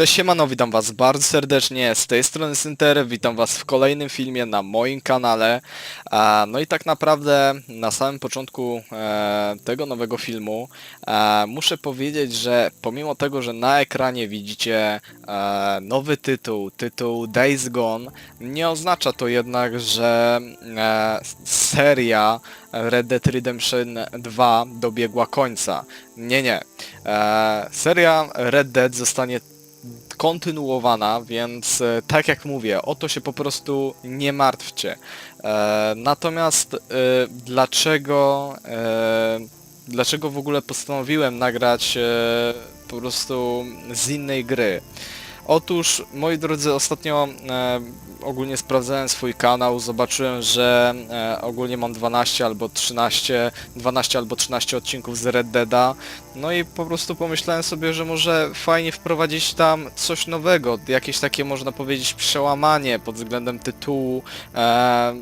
Cześć siemano, witam was bardzo serdecznie, z tej strony Synter, witam was w kolejnym filmie na moim kanale. No i tak naprawdę na samym początku e, tego nowego filmu e, muszę powiedzieć, że pomimo tego, że na ekranie widzicie e, nowy tytuł, tytuł Days Gone, nie oznacza to jednak, że seria Red Dead Redemption 2 dobiegła końca. Nie, nie. Seria Red Dead zostanie kontynuowana, więc e, tak jak mówię, o to się po prostu nie martwcie. E, natomiast e, dlaczego, dlaczego w ogóle postanowiłem nagrać po prostu z innej gry? Otóż, moi drodzy, ostatnio ogólnie sprawdzałem swój kanał, zobaczyłem, że e, ogólnie mam 12 albo 13, 12 albo 13 odcinków z Red Deada, no i po prostu pomyślałem sobie, że może fajnie wprowadzić tam coś nowego, jakieś takie można powiedzieć przełamanie pod względem tytułu, e,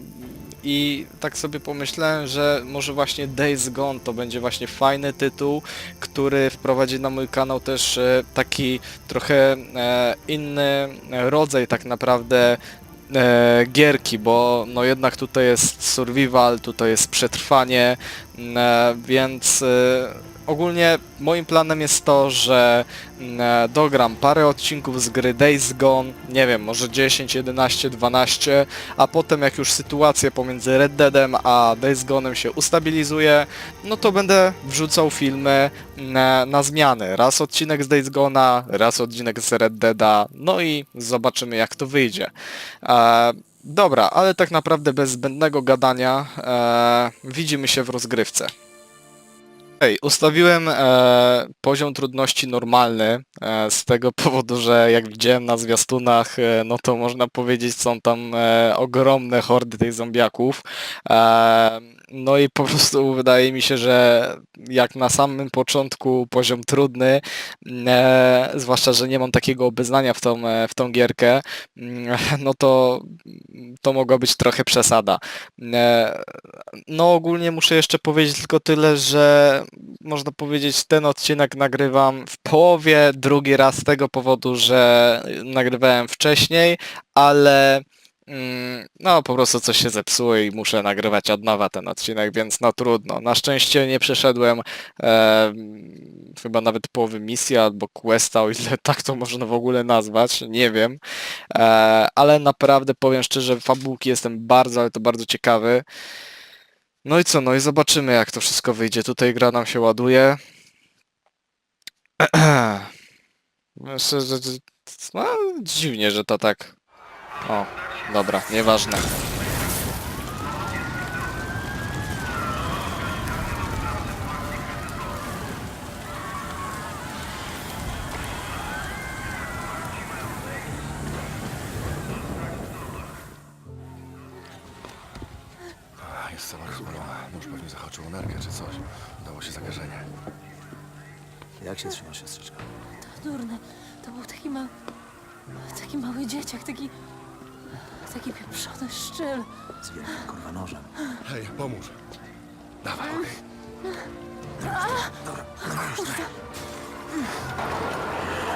i tak sobie pomyślałem, że może właśnie Days Gone to będzie właśnie fajny tytuł, który wprowadzi na mój kanał też e, taki trochę e, inny rodzaj tak naprawdę e, gierki, bo no jednak tutaj jest survival, tutaj jest przetrwanie, e, więc e, ogólnie moim planem jest to, że m, e, dogram parę odcinków z gry Days Gone, nie wiem, może 10, 11, 12, a potem jak już sytuacja pomiędzy Red Deadem a Days Gone'em się ustabilizuje, no to będę wrzucał filmy na, na zmiany. Raz odcinek z Days Gone'a, raz odcinek z Red Deada, no i zobaczymy jak to wyjdzie. E, dobra, ale tak naprawdę bez zbędnego gadania e, widzimy się w rozgrywce. Ej, ustawiłem e, poziom trudności normalny e, z tego powodu, że jak widziałem na zwiastunach, e, no to można powiedzieć są tam e, ogromne hordy tych zombiaków. E, no i po prostu wydaje mi się, że jak na samym początku poziom trudny, e, zwłaszcza, że nie mam takiego obeznania w tą, e, w tą gierkę, mm, no to to mogła być trochę przesada. E, no ogólnie muszę jeszcze powiedzieć tylko tyle, że można powiedzieć ten odcinek nagrywam w połowie, drugi raz z tego powodu, że nagrywałem wcześniej, ale no po prostu coś się zepsuło i muszę nagrywać od nowa ten odcinek, więc no trudno. Na szczęście nie przeszedłem e, chyba nawet połowy misji albo questa, o ile tak to można w ogóle nazwać, nie wiem. E, ale naprawdę powiem szczerze, fabułki jestem bardzo, ale to bardzo ciekawy. No i co, no i zobaczymy jak to wszystko wyjdzie. Tutaj gra nam się ładuje. Że- no, dziwnie, że to tak. O, dobra, nieważne. Jest cała rozwalona. Nóż pewnie zahaczył o nerkę czy coś. Dało się zakażenie. Jak się trzyma siostrzyczka? Durny, to był taki mały, taki mały dzieciak, taki, taki pieprzony szczyl. Z wielkim kurwa nożem. Hej, pomóż. Dawaj, okej. Dobra, dobra, już tutaj.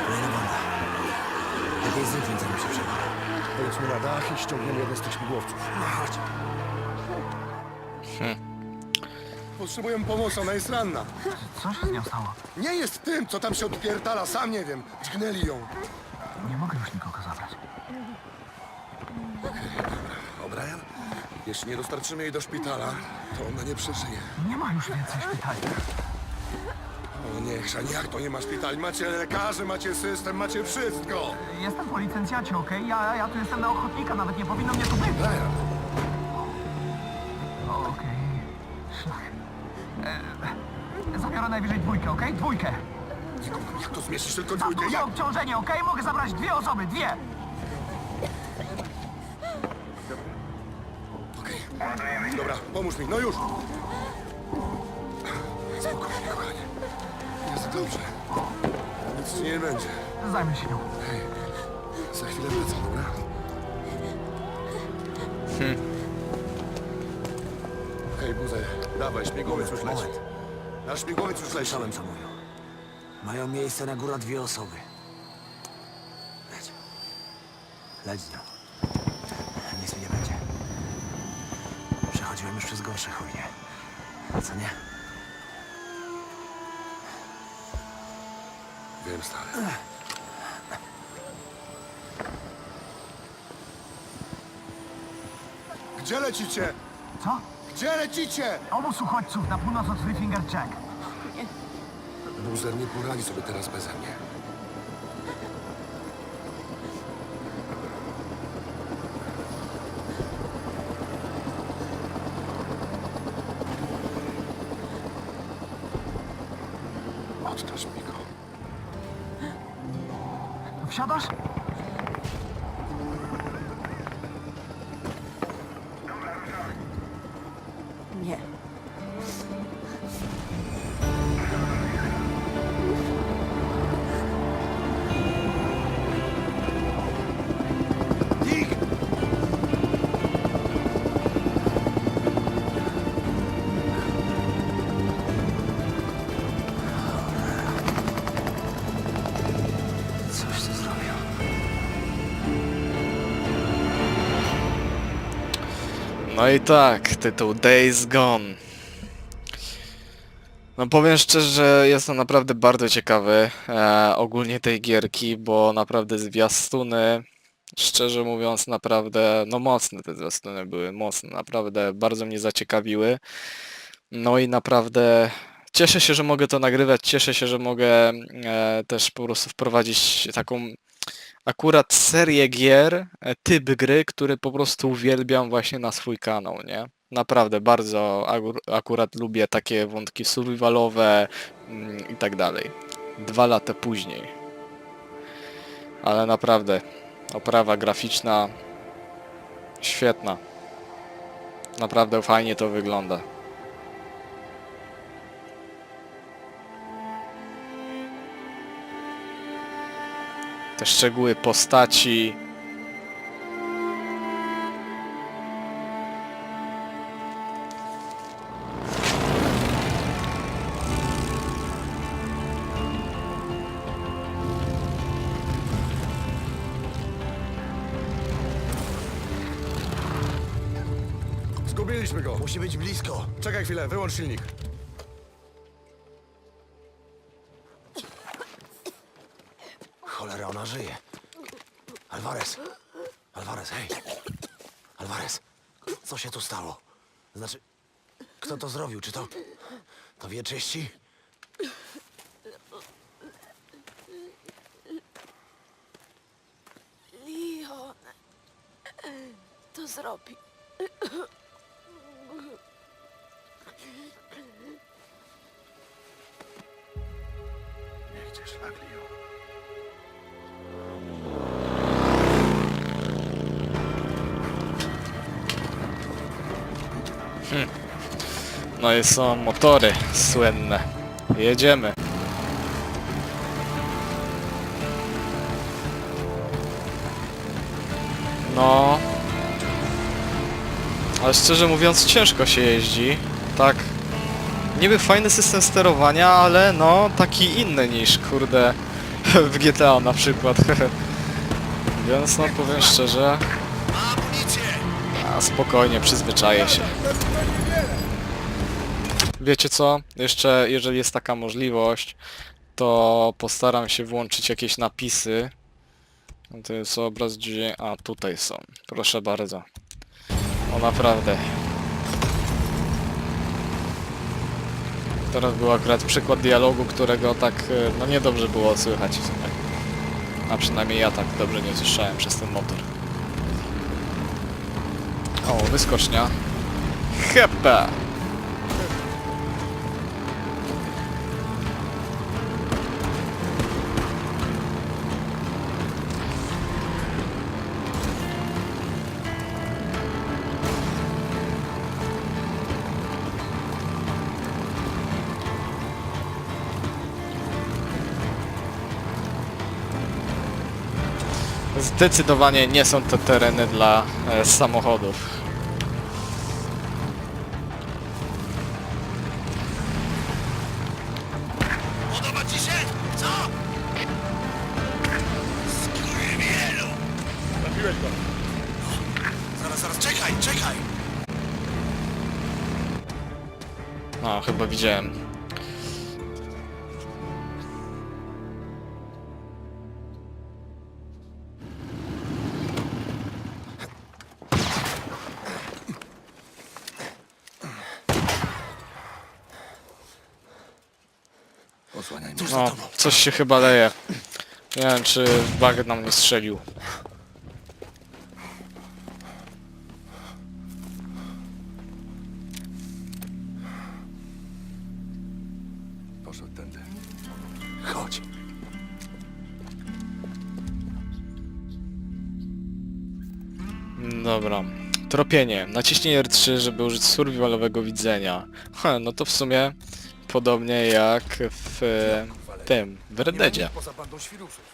Kolejna banda. Lepiej zanim się przejdzie. Pojedźmy na dach i ściągniemy jeden z tych śmigłowców. No chodź. Potrzebujemy pomocy, ona jest ranna. Co się z nią stało? Nie jest tym, co tam się odpierdala, sam nie wiem. Dźgnęli ją. Nie mogę już nikogo zabrać. O'Brien, jeśli nie dostarczymy jej do szpitala, to ona nie przeżyje. Nie ma już więcej szpitali. O nie, Chrzan, jak to nie ma szpitali? Macie lekarzy, macie system, macie wszystko. Jestem po licencjacie, okej? Ja, ja tu jestem na ochotnika, nawet nie powinno mnie tu być. Okej, szlak. E, zabiorę najwyżej dwójkę, okej? Dwójkę. jak to zmieścisz tylko Za dwójkę? duże Jak? obciążenie, okej? Mogę zabrać dwie osoby, dwie. Pomóż mi, no już. Spokojnie, kochanie. Jest dobrze. Nic ci nie będzie. Zajmę się nią. Hej, za chwilę wrócę, dobra? Hej, Buzer, dawaj, śmigłowiec już leci. Moment. Nasz śmigłowiec już leci. Słyszałem, co mówią. Mają miejsce na górę dwie osoby. Leć z nią. Nic mi nie będzie. Przechodziłem już przez gorsze chujnie. Co nie? Wiem, stary. Gdzie lecicie? Co? Gdzie lecicie? Obóz uchodźców na północ od Three Finger Jack. Buzer nie poradzi sobie teraz beze mnie. No i tak, tytuł Days Gone. No powiem szczerze, że jestem naprawdę bardzo ciekawy e, ogólnie tej gierki, bo naprawdę zwiastuny, szczerze mówiąc, naprawdę, no mocne te zwiastuny były, mocne, naprawdę bardzo mnie zaciekawiły. No i naprawdę cieszę się, że mogę to nagrywać, cieszę się, że mogę e, też po prostu wprowadzić taką akurat serię gier, e, typ gry, który po prostu uwielbiam właśnie na swój kanał, nie? Naprawdę bardzo akurat lubię takie wątki survivalowe mm, i tak dalej. Dwa lata później. Ale naprawdę, oprawa graficzna świetna. Naprawdę fajnie to wygląda. Te szczegóły postaci. Zgubiliśmy go. Musi być blisko. Czekaj chwilę, wyłącz silnik. Alvarez, hej. Alvarez. Co się tu stało? Znaczy, kto to zrobił? Czy to... To wieczyści? Leon to zrobi. No i są motory słynne. Jedziemy. No. Ale szczerze mówiąc ciężko się jeździ. Tak. Niby fajny system sterowania, ale no taki inny niż kurde w GTA na przykład. Więc no powiem szczerze. A spokojnie, przyzwyczaję się. Wiecie co? Jeszcze jeżeli jest taka możliwość, to postaram się włączyć jakieś napisy. To jest obraz gdzie... A, tutaj są. Proszę bardzo. O naprawdę. Teraz był akurat przykład dialogu, którego tak, e, no niedobrze było słychać w sumie. A przynajmniej ja tak dobrze nie słyszałem przez ten motor. O, wyskocznia. Hepa! Zdecydowanie nie są to tereny dla e, samochodów. Się chyba leje. Nie wiem, czy bagnet nam nie strzelił. Poszedł tędy. Chodź. Dobra. Tropienie. Naciśnij R3, żeby użyć survivalowego widzenia. Ha, no to w sumie podobnie jak w e, tym, w Red Deadzie. Poza bandą świruszów.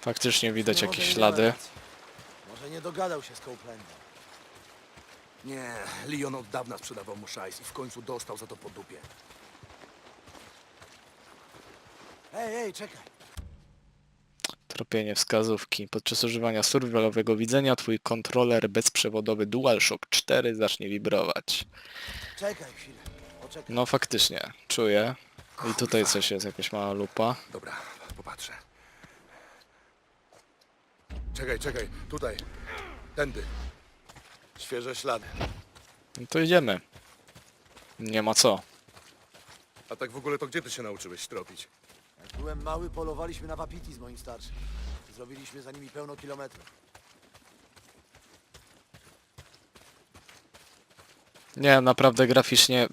Faktycznie widać Nie jakieś nie ślady. Może nie dogadał się z Copelandem. Nie, Leon od dawna sprzedawał mu szajs i w końcu dostał za to po dupie. Ej, ej, czekaj. Tropienie wskazówki. Podczas używania survivalowego widzenia twój kontroler bezprzewodowy DualShock 4 zacznie wibrować. Czekaj chwilę. Poczekaj. No faktycznie, czuję. I tutaj coś jest, jakaś mała lupa. Dobra, popatrzę. Czekaj, czekaj, tutaj. Tędy. Świeże ślady. No to idziemy. Nie ma co. A tak w ogóle to gdzie ty się nauczyłeś tropić? Jak byłem mały, polowaliśmy na wapiti z moim starszym. Zrobiliśmy za nimi pełno kilometrów. Nie, naprawdę graficznie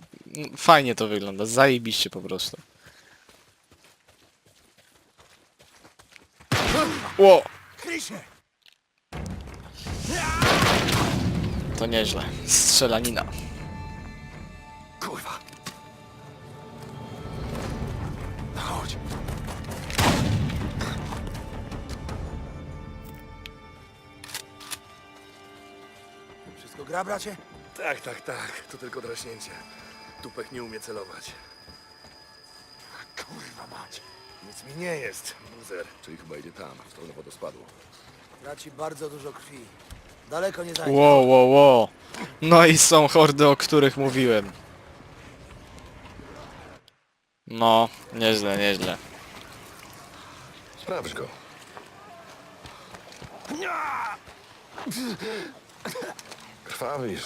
fajnie to wygląda. Zajebiście po prostu. Ło! To nieźle. Strzelanina. Kurwa! No chodź. Wszystko gra, bracie? Tak, tak, tak. To tylko draśnięcie. Tupek nie umie celować. Kurwa mać. Nic mi nie jest. Buzer. Czyli chyba idzie tam, w stronę wodospadu. Traci bardzo dużo krwi. Daleko nie zajdzie. Ło, ło, ło. No i są hordy, o których mówiłem. No, nieźle, nieźle. Sprawdź go. Krwawisz.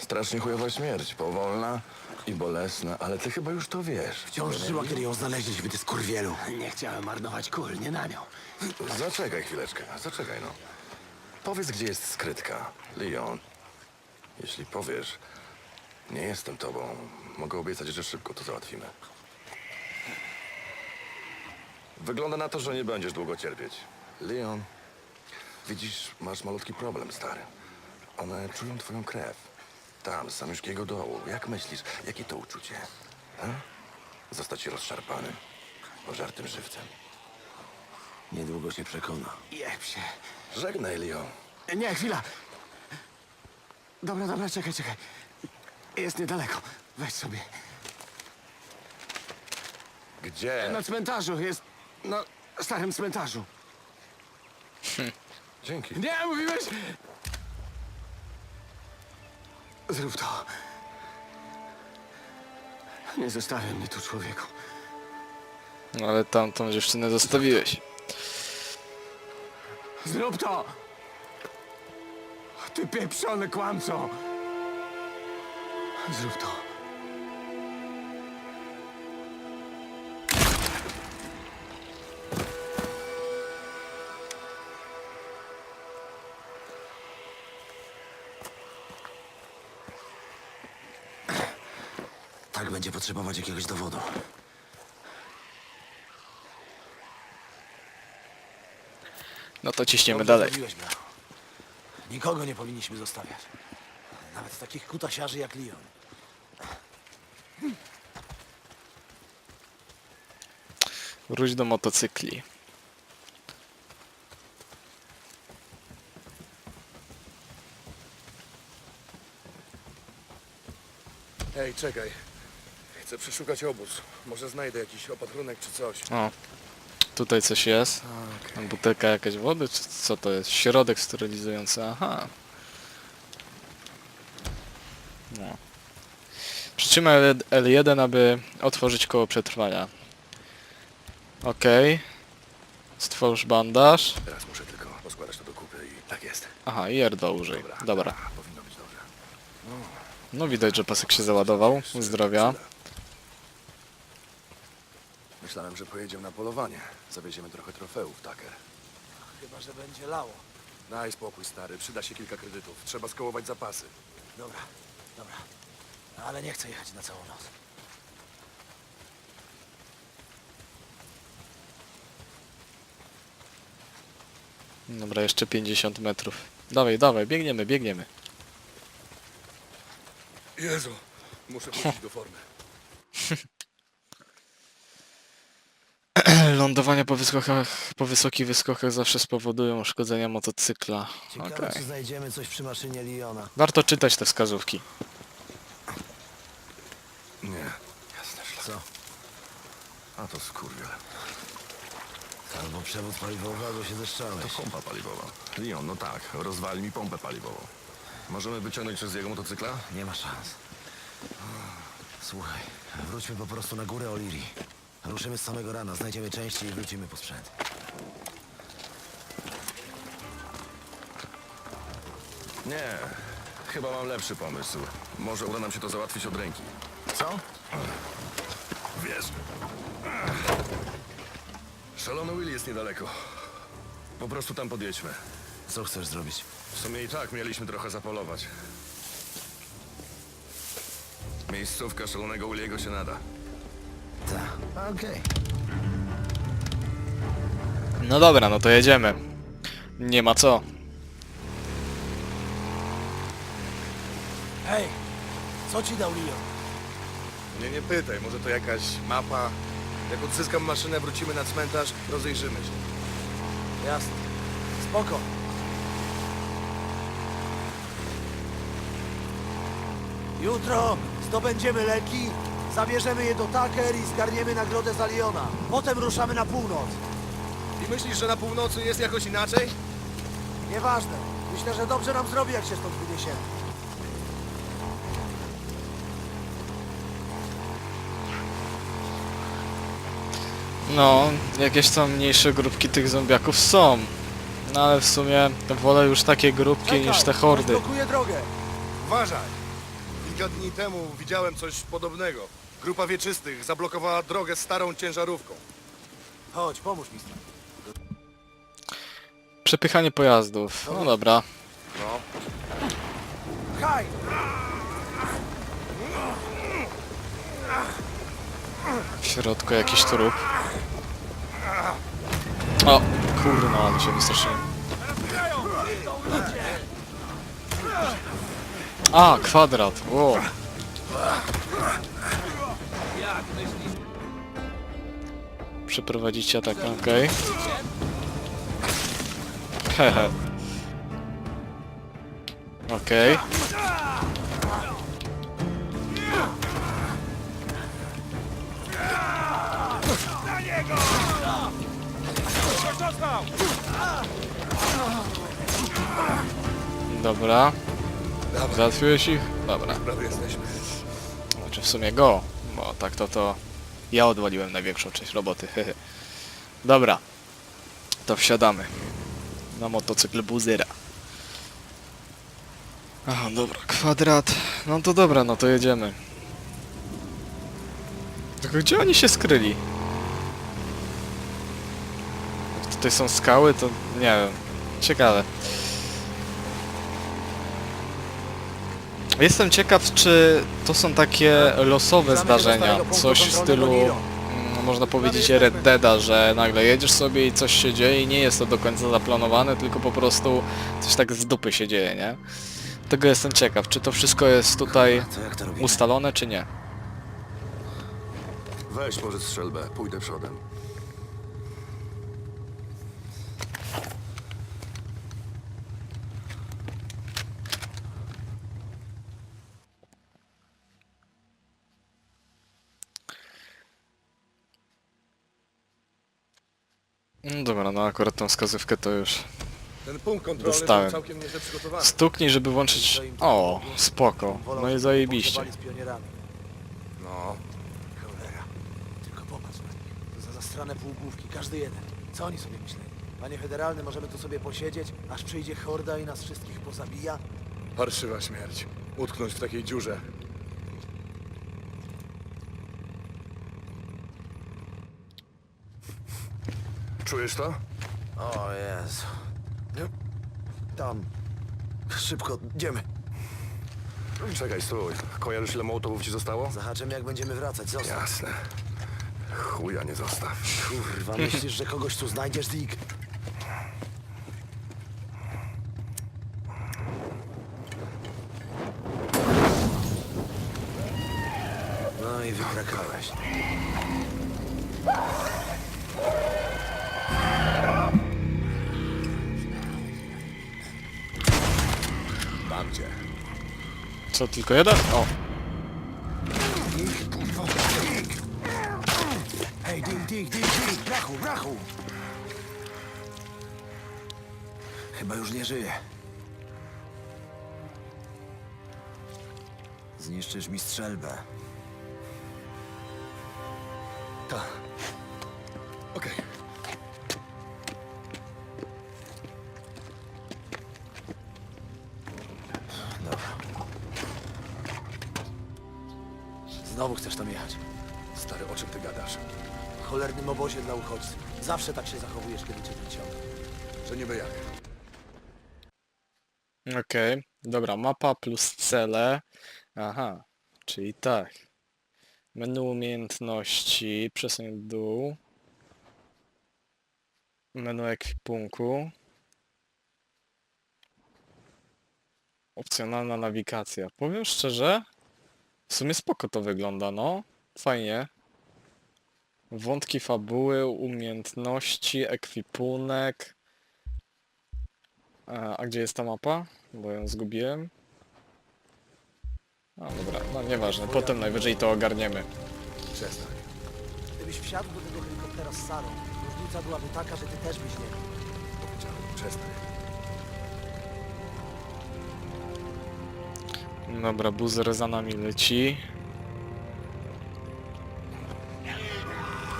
Strasznie chujowa śmierć. Powolna i bolesna, ale ty chyba już to wiesz. Wciąż żyła, kiedy ją znaleźliśmy, ty skurwielu. Nie chciałem marnować kul, nie na nią. Zaczekaj chwileczkę, zaczekaj no. Powiedz, gdzie jest skrytka. Leon, jeśli powiesz, nie jestem tobą, mogę obiecać, że szybko to załatwimy. Wygląda na to, że nie będziesz długo cierpieć. Leon, widzisz, masz malutki problem, stary. One czują twoją krew. Tam, z samiuszkiego dołu. Jak myślisz, jakie to uczucie? Zostać rozszarpany, pożartym żywcem. Niedługo się przekona. Jeb się. Żegnaj, Leon. Nie, chwila. Dobra, dobra, czekaj, czekaj. Jest niedaleko. Weź sobie. Gdzie? Na cmentarzu jest... Na starym cmentarzu. Dzięki. Nie, mówiłeś... Zrób to. Nie zostawiaj mnie tu, człowieku. Ale tamtą dziewczynę zostawiłeś. Zrób to! Ty pieprzony kłamco! Zrób to. Będzie potrzebować jakiegoś dowodu. No to ciśniemy Dobrze dalej. zrobiłeś, brachu. Nikogo nie powinniśmy zostawiać. Nawet takich kutasiarzy jak Leon. Wróć do motocykli. Ej, czekaj. Chcę przeszukać obóz. Może znajdę jakiś opatrunek czy coś. O, tutaj coś jest. Butelka jakaś wody, czy co to jest? Środek sterylizujący, aha. Przytrzymaj L- L1, aby otworzyć koło przetrwania. Okej. Stwórz bandaż. Teraz muszę tylko poskładać to do kupy i tak jest. Aha, i R do użyj. Dobra. Powinno być dobrze. No widać, że pasek się załadował. Zdrowia. Myślałem, że pojedziemy na polowanie. Zawieziemy trochę trofeów, Tucker. Chyba, że będzie lało. Daj spokój, stary. Przyda się kilka kredytów. Trzeba skołować zapasy. Dobra, dobra. Ale nie chcę jechać na całą noc. Dobra, jeszcze 50 metrów. Dawaj, dawaj, biegniemy, biegniemy. Jezu, muszę wrócić do formy. Lądowania po wyskokach, po wysokich wyskokach zawsze spowodują uszkodzenia motocykla. Ciekawe, Okej. czy znajdziemy coś przy maszynie Leona. Warto czytać te wskazówki. Nie. Jasne, szlak. Co? A to skurwiel. Albo przewód paliwowy, albo się To zeszczałeś. pompa paliwowa. Leon, no tak. Rozwali mi pompę paliwową. Możemy wyciągnąć coś z jego motocykla? Nie ma szans. Słuchaj, wróćmy po prostu na górę Oliri. Ruszymy z samego rana, znajdziemy części i wrócimy po sprzęt. Nie. Chyba mam lepszy pomysł. Może uda nam się to załatwić od ręki. Co? Wiesz. Szalony Will jest niedaleko. Po prostu tam podjedźmy. Co chcesz zrobić? W sumie i tak mieliśmy trochę zapolować. Miejscówka szalonego Williego się nada. Okej. No dobra, no to jedziemy. Nie ma co. Hej, co ci dał Leon? Nie, nie pytaj, może to jakaś mapa. Jak odzyskam maszynę, wrócimy na cmentarz, rozejrzymy się. Jasne. Spoko. Jutro zdobędziemy leki, zabierzemy je do Tucker i zgarniemy nagrodę za Leona. Potem ruszamy na północ. I myślisz, że na północy jest jakoś inaczej? Nieważne. Myślę, że dobrze nam zrobi, jak się stąd wyniesiemy. No, jakieś tam mniejsze grupki tych zombiaków są. No ale w sumie wolę już takie grupki niż te hordy. blokuje drogę. Uważaj! Kilka dni temu widziałem coś podobnego. Grupa wieczystych zablokowała drogę starą ciężarówką. Chodź, pomóż mi. stary. Przepychanie pojazdów. No dobra. No, Haj! W środku jakiś trup. O, kurno, ale się wystraszyłem. A, kwadrat. Wow. Przeprowadzicie atak, okej. Hehe. Okej. Dobra. Załatwiłeś ich? Dobra. prawie jesteśmy. Znaczy w sumie go, bo tak to to ja odwaliłem największą część roboty. hehe. Dobra. To wsiadamy. Na motocykl Buzyra. Aha, dobra, kwadrat. No to dobra, no to jedziemy. Tylko gdzie oni się skryli? Jak tutaj są skały, to nie wiem. Ciekawe. Jestem ciekaw, czy to są takie losowe zdarzenia, coś w stylu, mm, można powiedzieć, Red Deada, że nagle jedziesz sobie i coś się dzieje i nie jest to do końca zaplanowane, tylko po prostu coś tak z dupy się dzieje, nie? Tego jestem ciekaw, czy to wszystko jest tutaj jak to ustalone, czy nie. Weź może strzelbę, pójdę przodem. No akurat tą wskazówkę to już Ten punkt kontrolny Dostałem. był całkiem nieźle przygotowany. stuknij, żeby włączyć... O, spoko, no i zajebiście. Potrzebowali z pionierami. No, Cholera. Tylko popatrz na nich. To za zastrane półgłówki, każdy jeden. Co oni sobie myśleli? Panie federalny, możemy tu sobie posiedzieć, aż przyjdzie horda i nas wszystkich pozabija? Parszywa śmierć. Utknąć w takiej dziurze. czujesz to? O Jezu. Nie? Tam. Szybko, idziemy. Czekaj, stój. Kojarzysz ile mołotowów ci zostało? Zahaczem jak będziemy wracać, zostaw. Jasne. Chuja nie zostaw. Kurwa, myślisz, że kogoś tu znajdziesz, Dick? Co, tylko jeden? O, brachu, brachu! Chyba już nie żyje. Zniszczysz mi strzelbę. Znowu chcesz tam jechać. Stary, o czym ty gadasz? W cholernym obozie dla uchodźców. Zawsze tak się zachowujesz, kiedy cię ten ciągnie. Że niby jak? okej. Dobra, mapa plus cele. Aha, czyli tak. Menu umiejętności, przesuń w dół. Menu ekwipunku. Opcjonalna nawigacja. Powiem szczerze, w sumie spoko to wygląda, no. Fajnie. Wątki fabuły, umiejętności, ekwipunek. A, a gdzie jest ta mapa? Bo ją zgubiłem. A dobra, no nieważne, potem najwyżej to ogarniemy. Przestań. Gdybyś wsiadł do tego helikoptera z Sarą, różnica byłaby taka, że ty też byś nie. Powiedziałem, przestań. Dobra, buzer za nami leci.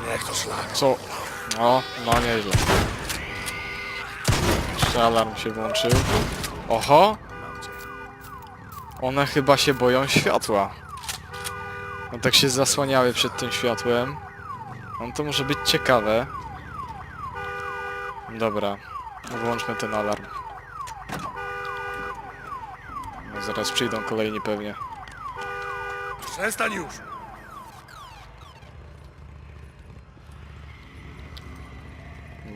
Niech to szlak. Co? O, no nieźle. Jeszcze alarm się włączył. Oho! One chyba się boją światła. No tak się zasłaniały przed tym światłem. No to może być ciekawe. Dobra, włączmy ten alarm. No, zaraz przyjdą kolejni pewnie. Przestań już!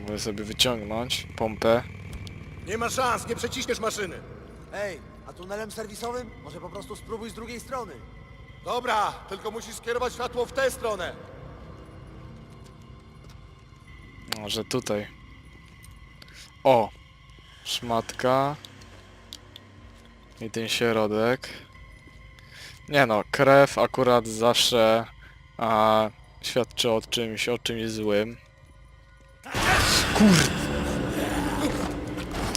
Mogę sobie wyciągnąć pompę. Nie ma szans, nie przeciśniesz maszyny. Ej, a tunelem serwisowym? Może po prostu spróbuj z drugiej strony. Dobra, tylko musisz skierować światło w tę stronę. Może tutaj. O! Szmatka. I ten środek. Nie no, krew akurat zawsze a, świadczy o czymś, o czymś złym. Kur...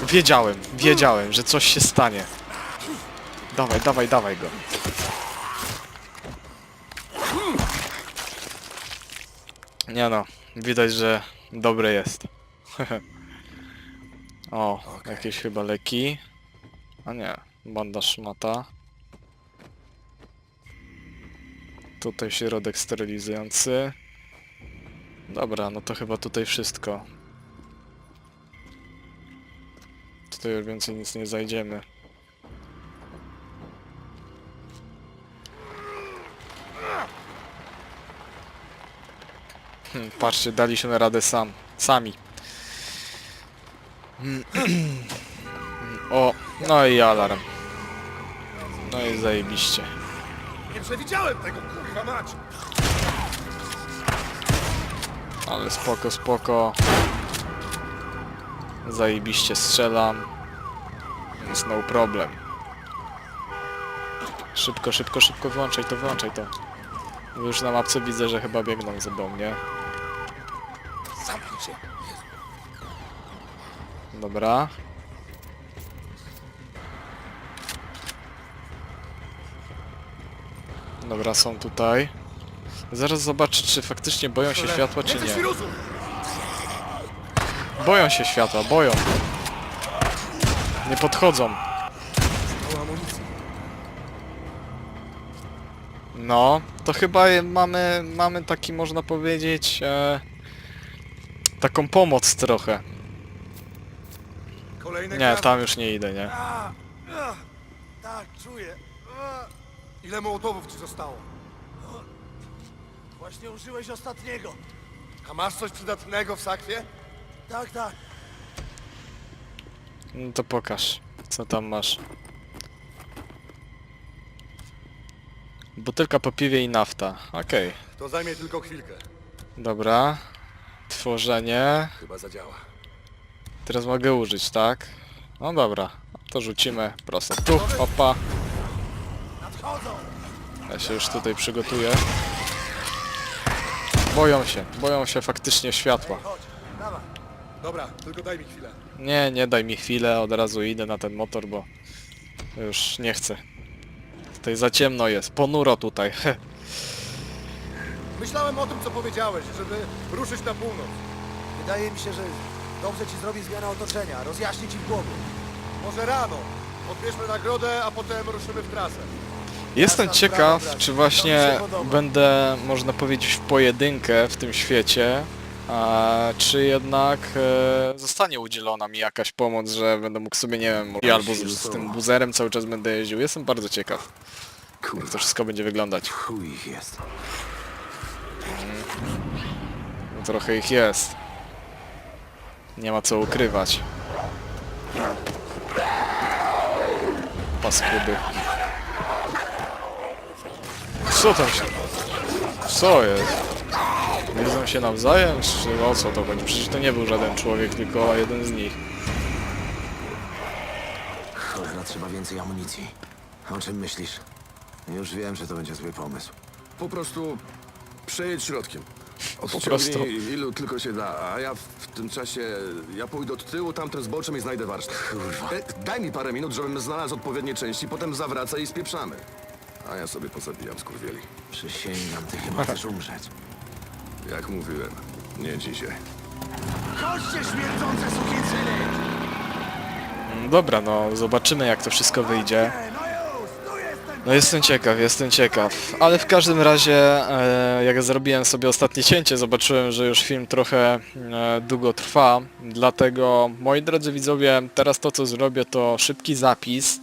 Wiedziałem, wiedziałem, że coś się stanie. Dawaj, dawaj, dawaj go. Nie no, widać, że dobre jest. o, jakieś chyba leki. A nie, bandaż szmata. Tutaj środek sterylizujący. Dobra, no to chyba tutaj wszystko. Tutaj już więcej nic nie zajdziemy. Hmm, patrzcie, daliśmy radę sam. Sami. O, no i alarm. No i zajebiście. Nie przewidziałem tego, kurwa mać! Ale spoko, spoko. Zajebiście strzelam. Więc no problem. Szybko, szybko, szybko wyłączaj to, wyłączaj to. Już na mapce widzę, że chyba biegną do mnie. Dobra. Dobra, są tutaj. Zaraz zobaczę, czy faktycznie boją się światła, czy nie. Boją się światła, boją. Nie podchodzą. No, to chyba mamy, mamy taki, można powiedzieć, e, taką pomoc trochę. Nie, tam już nie idę, nie. Tak, czuję. Ile mołotowów ci zostało? Właśnie użyłeś ostatniego. A masz coś przydatnego w sakwie? Tak, tak. No to pokaż, co tam masz. Butelka po piwie i nafta. Okej, To zajmie tylko chwilkę. dobra. Tworzenie. Chyba zadziała. Teraz mogę użyć, tak? No dobra, to rzucimy prosto tu, opa. Ja się już tutaj przygotuję. Boją się, boją się faktycznie światła. Dobra, tylko daj mi chwilę. Nie, nie daj mi chwilę, od razu idę na ten motor, bo już nie chcę. Tutaj za ciemno jest, ponuro tutaj. Myślałem o tym, co powiedziałeś, żeby ruszyć na północ. Wydaje mi się, że dobrze ci zrobi zmiana otoczenia. Rozjaśni ci w głowie. Może rano. Odbierzmy nagrodę, a potem ruszymy w trasę. Jestem ciekaw, czy właśnie będę, można powiedzieć, w pojedynkę w tym świecie, a czy jednak e, zostanie udzielona mi jakaś pomoc, że będę mógł sobie, nie wiem, albo z, z tym buzerem cały czas będę jeździł. Jestem bardzo ciekaw, jak to wszystko będzie wyglądać. chuj ich jest. No, trochę ich jest. Nie ma co ukrywać. Paskudy. Co tam się... Co jest? Jedzą się nawzajem? Czy o co to chodzi? Przecież to nie był żaden człowiek, tylko jeden z nich. Cholera, trzeba więcej amunicji. O czym myślisz? Już wiem, że to będzie zły pomysł. Po prostu przejedź środkiem. prostu. Odciągnij ilu tylko się da, a ja w tym czasie, ja pójdę od tyłu tamtym zboczem i znajdę warsztat. E, Daj mi parę minut, żebym znalazł odpowiednie części, potem zawracę i spieprzamy. A ja sobie pozabijam skurwieli. Przysięgam, ty chyba chcesz umrzeć. Jak mówiłem, nie dzisiaj. Chodźcie, śmierdzące sukiensyny! Mm, Dobra, no zobaczymy jak to wszystko wyjdzie. No jestem ciekaw, jestem ciekaw. Ale w każdym razie, e, jak zrobiłem sobie ostatnie cięcie, zobaczyłem, że już film trochę e, długo trwa. Dlatego, moi drodzy widzowie, teraz to co zrobię to szybki zapis.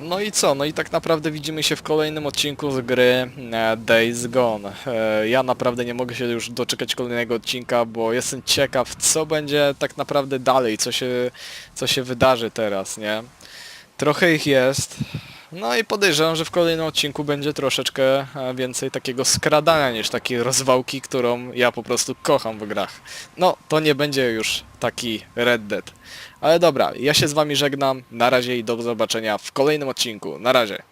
No i co? No i tak naprawdę widzimy się w kolejnym odcinku z gry e, Days Gone. E, ja naprawdę nie mogę się już doczekać kolejnego odcinka, bo jestem ciekaw, co będzie tak naprawdę dalej, co się, co się wydarzy teraz, nie? Trochę ich jest. No i podejrzewam, że w kolejnym odcinku będzie troszeczkę e, więcej takiego skradania niż takiej rozwałki, którą ja po prostu kocham w grach. No, to nie będzie już taki Red Dead. Ale dobra, ja się z wami żegnam. Na razie i do zobaczenia w kolejnym odcinku. Na razie.